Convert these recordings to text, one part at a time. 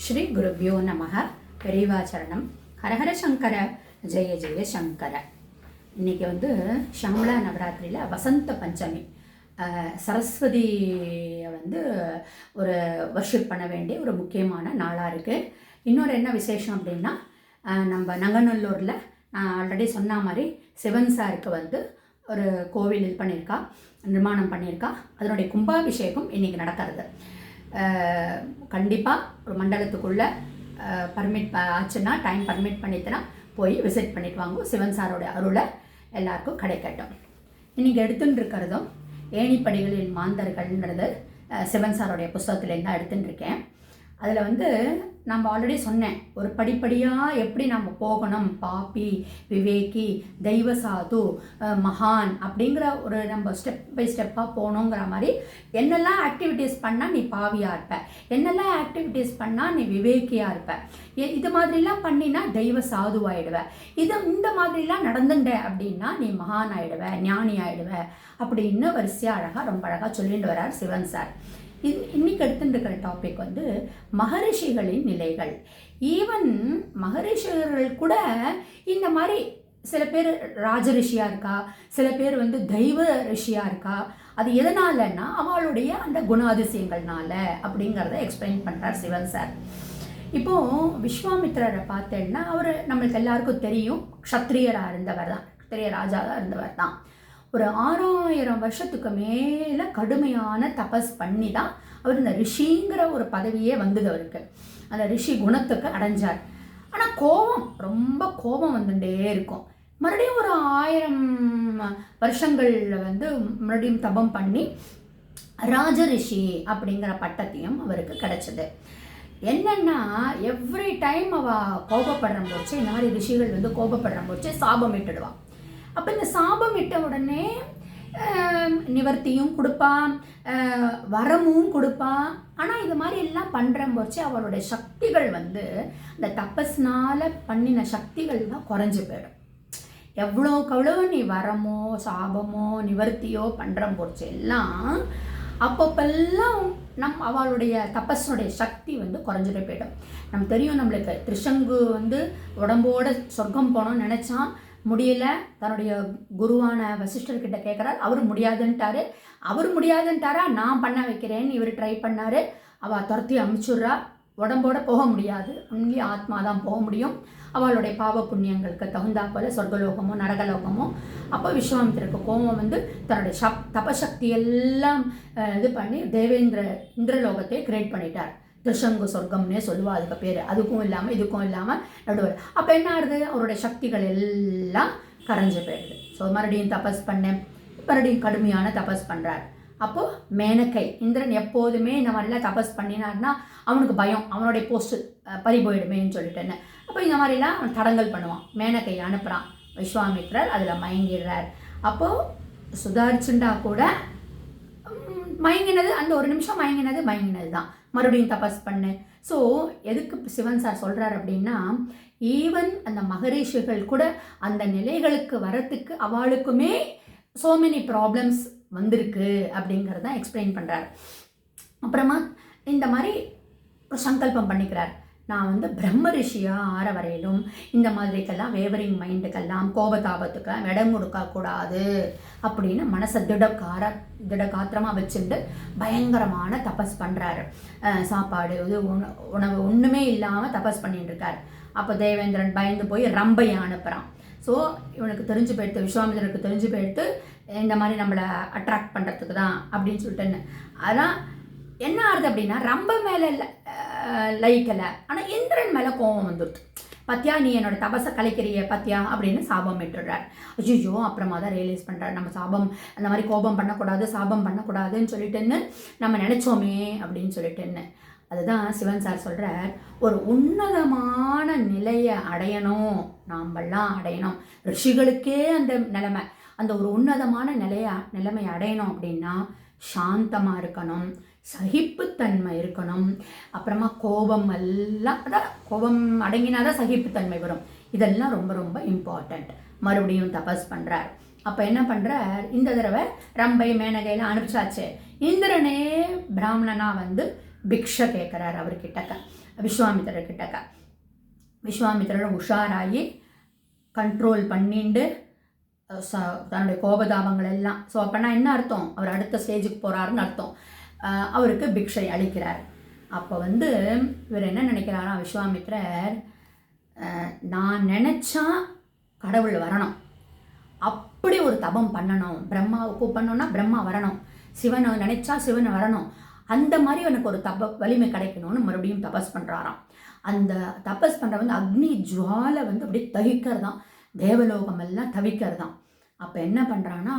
ஸ்ரீ குருபியோ நமக பெரியவாச்சரணம் ஹரஹர சங்கர. ஜெய ஜெய சங்கர. இன்னைக்கு வந்து ஷாம்லா நவராத்திரியில் வசந்த பஞ்சமி. சரஸ்வதியை வந்து ஒரு வர்ஷிப் பண்ண வேண்டிய ஒரு முக்கியமான நாளாக இருக்குது இன்னொரு என்ன விசேஷம் அப்படின்னா நம்ம நங்கநல்லூரில் நான் ஆல்ரெடி சொன்ன மாதிரி சிவன் சாருக்கு வந்து ஒரு கோவில் இது பண்ணியிருக்கா நிர்மாணம் பண்ணியிருக்கா அதனுடைய கும்பாபிஷேகம் இன்றைக்கி நடக்கிறது. கண்டிப்பாக ஒரு மண்டலத்துக்குள்ளே பர்மிட் ஆச்சுன்னா டைம் பர்மிட் பண்ணிட்டுனா போய் விசிட் பண்ணிட்டு வாங்க. சிவன் சாரோட அருளை எல்லாருக்கும் கிடைக்கட்டும். இன்றைக்கி எடுத்துன்னு இருக்கிறதும் ஏணிப்படிகளின் மாந்தர்கள்ன்றது சிவன் சாரோடைய புஸ்தகத்துலேருந்து தான் எடுத்துன்னு இருக்கேன். அதில் வந்து நம்ம ஆல்ரெடி சொன்னேன் ஒரு படிப்படியாக எப்படி நம்ம போகணும் பாப்பி விவேகி தெய்வ சாது மகான் அப்படிங்கிற ஒரு நம்ம ஸ்டெப் பை ஸ்டெப்பாக போகணுங்கிற மாதிரி என்னெல்லாம் ஆக்டிவிட்டீஸ் பண்ணால் நீ பாவியாக இருப்ப? என்னெல்லாம் ஆக்டிவிட்டீஸ் பண்ணால் நீ விவேக்கியாக இருப்ப? இது மாதிரிலாம் பண்ணினா தெய்வ சாதுவாயிடுவ. இது இந்த மாதிரிலாம் நடந்துட்ட அப்படின்னா நீ மகான் ஆயிடுவ ஞானி ஆயிடுவ அப்படின்னு வரிசையாக அழகாக ரொம்ப அழகாக சொல்லிட்டு வர்றார் சிவன் சார். இது இன்னைக்கு எடுத்துருக்கிற டாபிக் வந்து மகரிஷிகளின் நிலைகள். ஈவன் மகரிஷிகள் கூட இந்த மாதிரி சில பேர் ராஜ ரிஷியாக இருக்கா சில பேர் வந்து தெய்வ ரிஷியாக இருக்கா அது எதனாலன்னா அவளுடைய அந்த குணாதிசயங்கள்னால அப்படிங்கிறத எக்ஸ்பிளைன் பண்ணுறார் சிவன் சார் இப்போ விஸ்வாமித்ரரை பார்த்தேன்னா அவர் நம்மளுக்கு எல்லாருக்கும் தெரியும் க்ஷத்ரியராக இருந்தவர் தான் க்ஷத்ரிய ராஜாவாக இருந்தவர் தான். ஒரு ஆறாயிரம் வருஷத்துக்கு மேலே கடுமையான தபஸ் பண்ணி தான் அவர் இந்த ரிஷிங்கிற ஒரு பதவியே வந்தது அவருக்கு. அந்த ரிஷி குணத்துக்கு அடைஞ்சார். ஆனால் கோபம் ரொம்ப கோபம் வந்துட்டே இருக்கும். மறுபடியும் ஒரு ஆயிரம் வருஷங்களில் வந்து மறுபடியும் தபம் பண்ணி ராஜரிஷி அப்படிங்கிற பட்டத்தையும் அவருக்கு கிடைச்சது. என்னன்னா எவ்ரி டைம் அவள் கோபப்படுற போச்சு இந்த மாதிரி ரிஷிகள் வந்து கோபப்படுற போச்சு சாபம் இட்டுடுவா அப்போ இந்த சாபம் விட்ட உடனே நிவர்த்தியும் கொடுப்பா வரமும் கொடுப்பா. ஆனால் இது மாதிரி எல்லாம் பண்ணுற போச்சு அவளுடைய சக்திகள் வந்து இந்த தப்பஸ்னால் பண்ணின சக்திகள் தான் குறைஞ்சு போயிடும். எவ்வளோக்கு எவ்வளோ நீ வரமோ சாபமோ நிவர்த்தியோ பண்ணுற போச்சு எல்லாம் அப்பப்பெல்லாம் நம் அவளுடைய தபஸனுடைய சக்தி வந்து குறைஞ்சிட்டு போயிடும். நம்ம தெரியும் நம்மளுக்கு திருஷங்கு வந்து உடம்போட சொர்க்கம் போனோம்னு நினச்சான். முடியல. தன்னுடைய குருவான வசிஷ்டர்கிட்ட கேட்குறாரு அவரும் முடியாதுன்ட்டாரு. அவர் முடியாதுன்ட்டாரா? நான் பண்ண வைக்கிறேன்னு இவர் ட்ரை பண்ணார். அவள் துரத்தி அமுச்சுடுறா. உடம்போட போக முடியாது. ஒன்லி ஆத்மா தான் போக முடியும். அவளுடைய பாவ புண்ணியங்களுக்கு தகுந்தா போல சொர்க்கலோகமோ நரகலோகமோ. அப்போ விஸ்வாமித்திரக்கு கோபம் வந்து தன்னுடைய சப் தபசக்தி எல்லாம் இது பண்ணி தேவேந்திர இந்திரலோகத்தை கிரியேட் பண்ணிட்டார். திருஷங்கு சொர்க்கம்னே சொல்லுவாள் அதுக்கு பேர். அதுக்கும் இல்லாமல் இதுக்கும் இல்லாமல் நடுவர் அப்போ என்ன ஆகுது? அவருடைய சக்திகள் எல்லாம் கரைஞ்சு போயிடுது. ஸோ மறுபடியும் தபஸ் பண்ணேன் மறுபடியும் கடுமையான தபஸ் பண்ணுறார் அப்போது மேனக்கை இந்திரன் எப்போதுமே இந்த மாதிரிலாம் தபஸ் பண்ணினார்னா அவனுக்கு பயம். அவனுடைய போஸ்ட்டு பறி போயிடுமேன்னு சொல்லிட்டேன்னு அப்போ இந்த மாதிரிலாம் அவன் தடங்கல் பண்ணுவான். மேனக்கை அனுப்புகிறான் விஸ்வாமித்ரர் அதில் மயங்கிடுறார். அப்போது சுதாரிச்சுண்டா கூட மயங்கினது அந்த ஒரு நிமிஷம் மயங்கினது மயங்கினது தான் மறுபடியும் தபஸ் பண்ணு. ஸோ எதுக்கு சிவன் சார் சொல்கிறார் அப்படின்னா ஈவன் அந்த மகரிஷிகள் கூட அந்த நிலைகளுக்கு வரத்துக்கு அவளுக்குமே ஸோ மெனி ப்ராப்ளம்ஸ் வந்திருக்கு அப்படிங்கிறத எக்ஸ்பிளைன் பண்ணுறார் அப்புறமா இந்த மாதிரி ஒரு சங்கல்பம் பண்ணிக்கிறார். நான் வந்து பிரம்ம ரிஷியாக ஆற வரையிலும் இந்த மாதிரிக்கெல்லாம் வேவரிங் மைண்டுக்கெல்லாம் கோபதாபத்துக்கு இடம் கொடுக்கக்கூடாது அப்படின்னு மனசை திடக்கார திடகாத்திரமாக வச்சுட்டு பயங்கரமான தபஸ் பண்ணுறாரு சாப்பாடு இது உண- உணவு ஒன்றுமே இல்லாமல் தபஸ் பண்ணிட்டு இருக்காரு அப்போ தேவேந்திரன் பயந்து போய் ரம்பையை அனுப்புகிறான் ஸோ இவனுக்கு தெரிஞ்சு போயிடுத்து விஸ்வாமிதனுக்கு தெரிஞ்சு போயிடுத்து இந்த மாதிரி நம்மளை அட்ராக்ட் பண்ணுறதுக்கு தான் அப்படின்னு சொல்லிட்டுன்னு. அதான் என்ன ஆகுது அப்படின்னா ரொம்ப மேலே இல்லை லயிக்கலை. ஆனால் இந்திரன் மேலே கோபம் வந்துடுது பத்தியா நீ என்னோட தபசை கலைக்கிறிய பத்தியா அப்படின்னு சாபம் விட்டுடுறார் ஐயோ அப்புறமா தான் ரியலைஸ் பண்ணுறாரு நம்ம சாபம் அந்த மாதிரி கோபம் பண்ணக்கூடாது சாபம் பண்ணக்கூடாதுன்னு சொல்லிட்டுன்னு நம்ம நினச்சோமே அப்படின்னு சொல்லிட்டுன்னு. அதுதான் சிவன் சார் சொல்கிறார் ஒரு உன்னதமான நிலையை அடையணும். நாமெல்லாம் அடையணும். ரிஷிகளுக்கே அந்த நிலைமை. அந்த ஒரு உன்னதமான நிலையை நிலைமை அடையணும் அப்படின்னா சாந்தமாக இருக்கணும். சகிப்புத்தன்மை இருக்கணும். அப்புறமா கோபம் எல்லாம் அதான் கோபம் அடங்கினாதான் சகிப்புத்தன்மை வரும். இதெல்லாம் ரொம்ப ரொம்ப இம்பார்ட்டண்ட் மறுபடியும் தபஸ் பண்ணுறார் அப்போ என்ன பண்ணுறார் இந்த தடவை ரம்பை மேனகையெல்லாம் அனுப்பிச்சாச்சு. இந்திரனே பிராமணனாக வந்து பிக்ஷை கேட்குறாரு அவர்கிட்டக்க விஸ்வாமித்திரர் கிட்டக்க விஸ்வாமித்திரர் உஷாராகி கண்ட்ரோல் பண்ணிண்டு ச- தன்னுடைய கோபதாபங்கள் எல்லாம். ஸோ அப்போனா என்ன அர்த்தம்? அவர் அடுத்த ஸ்டேஜுக்கு போகிறாருன்னு அர்த்தம். அவருக்கு பிக்ஷை அளிக்கிறார். அப்போ வந்து இவர் என்ன நினைக்கிறாரா விஸ்வாமித்திரர் நான் நினச்சா கடவுள் வரணும். அப்படி ஒரு தபம் பண்ணணும். பிரம்மாவை கூப்பிடணும்னா பிரம்மா வரணும். சிவனை நினைச்சா சிவனை வரணும். அந்த மாதிரி எனக்கு ஒரு தப வலிமை கிடைக்கணும்னு மறுபடியும் தபஸ் பண்ணுறாராம் அந்த தபஸ் பண்ணுற வந்து அக்னி ஜுவாலை வந்து அப்படியே தகிக்கிறதாம். தேவலோகம் எல்லாம் தவிக்கிறதாம். அப்போ என்ன பண்ணுறான்னா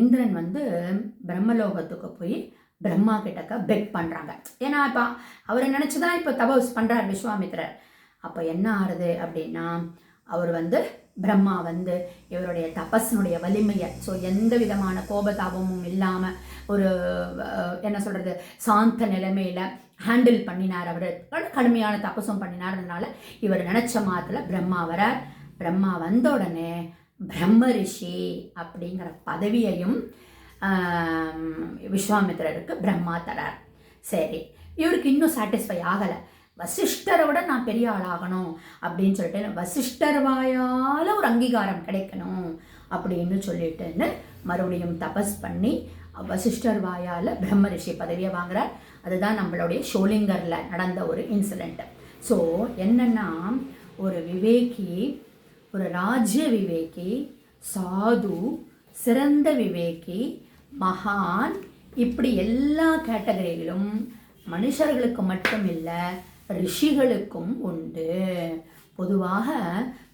இந்திரன் வந்து பிரம்மலோகத்துக்கு போய் பிரம்மா கிட்டக்க பெக் பண்ணுறாங்க ஏன்னா இப்போ அவரை நினச்சி தான் இப்போ தபஸ் பண்ணுறார் விஸ்வாமித்திரர். அப்போ என்ன ஆறுது அப்படின்னா அவர் வந்து பிரம்மா வந்து இவருடைய தபஸினுடைய வலிமையை ஸோ எந்த விதமான கோபதாபமும் இல்லாமல் ஒரு என்ன சொல்கிறது சாந்த நிலைமையில் ஹேண்டில் பண்ணினார் அவர். கடுமையான தபஸும் பண்ணினார்னால இவர் நினச்ச மாதத்தில் பிரம்மா வரார். பிரம்மா வந்த உடனே பிரம்ம ரிஷி அப்படிங்கிற பதவியையும் விஸ்வாமித்திரருக்கு பிரம்மா தரார். சரி இவருக்கு இன்னும் சாட்டிஸ்ஃபை ஆகலை. வசிஷ்டரை விட நான் பெரிய ஆளாகணும் அப்படின்னு சொல்லிட்டு வசிஷ்டர் வாயால் ஒரு அங்கீகாரம் கிடைக்கணும் அப்படின்னு சொல்லிட்டுன்னு மறுபடியும் தபஸ் பண்ணி வசிஷ்டர் வாயால் பிரம்ம ரிஷி பதவியை வாங்குறார். அதுதான் நம்மளுடைய ஷோலிங்கரில் நடந்த ஒரு இன்சிடெண்ட்டு ஸோ என்னென்னா ஒரு விவேகி ஒரு ராஜ்ய விவேகி சாது சிறந்த விவேகி மகான். இப்படி எல்லா கேட்டகரியிலும் மனுஷர்களுக்கு மட்டும் இல்லை ரிஷிகளுக்கும் உண்டு. பொதுவாக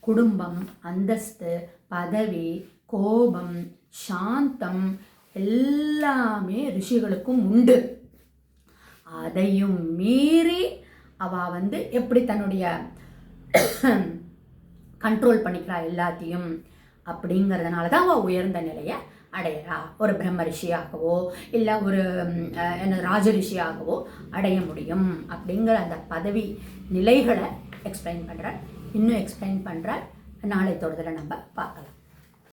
குடும்பம் அந்தஸ்து பதவி கோபம் சாந்தம் எல்லாமே ரிஷிகளுக்கும் உண்டு. அதையும் மீறி அவ வந்து எப்படி தன்னுடைய கண்ட்ரோல் பண்ணிக்கிறா எல்லாத்தையும் அப்படிங்கிறதுனால தான் அவள் உயர்ந்த நிலையை அடையிறா ஒரு பிரம்ம ரிஷியாகவோ இல்லை ஒரு என்ன ராஜ ரிஷியாகவோ அடைய முடியும் அப்படிங்கிற அந்த பதவி நிலைகளை எக்ஸ்பிளைன் பண்ணுறேன் இன்னும் எக்ஸ்பிளைன் பண்ணுறேன் நாளை தொடர்தில் நம்ம பார்க்கலாம்.